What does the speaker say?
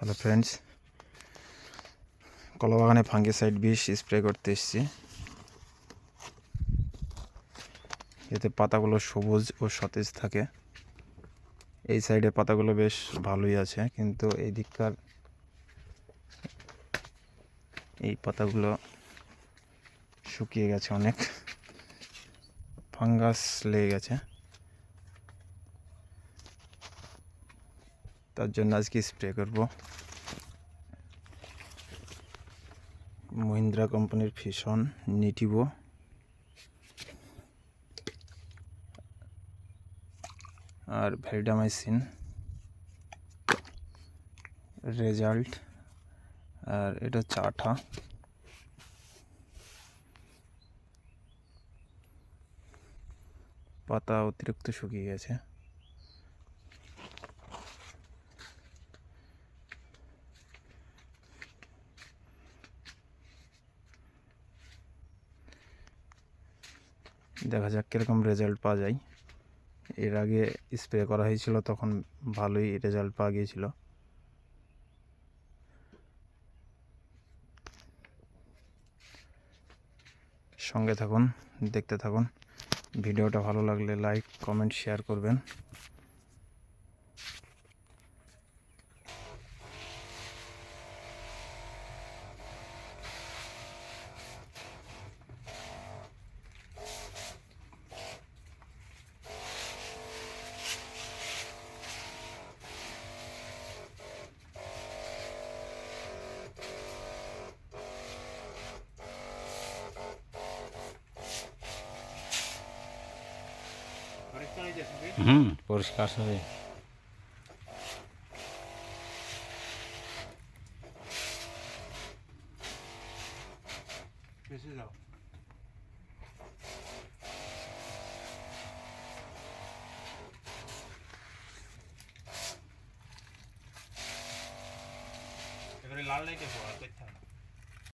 Hello friends কলাবাগানে fungicide বিষ spray করতে এসেছি। এতে পাতাগুলো সবুজ ও সতেজ থাকে। এই সাইডের পাতাগুলো বেশ ভালোই আছে, কিন্তু এই দিককার এই পাতাগুলো শুকিয়ে গেছে অনেক। ফাঙ্গাস লেগে গেছে। তার জন্য আজকে স্প্রে করব। মহিন্দ্রা কোম্পানির ফিশন নিটিভো আর ভ্যালিডামাইসিন রেজাল্ট আর এটা আঠা। পাতা অতিরিক্ত শুকিয়ে গেছে। দেখা যাক কীরকম রেজাল্ট পাওয়া যায়। এর আগে স্প্রে করা হয়েছিল, তখন ভালোই রেজাল্ট পাওয়া গিয়েছিল। সঙ্গে থাকুন, দেখতে থাকুন। ভিডিওটা ভালো লাগলে লাইক কমেন্ট শেয়ার করবেন। হুম পরিষ্কার হবে বেশি যাও। এবারে লাল লাইটে পড়া হবে।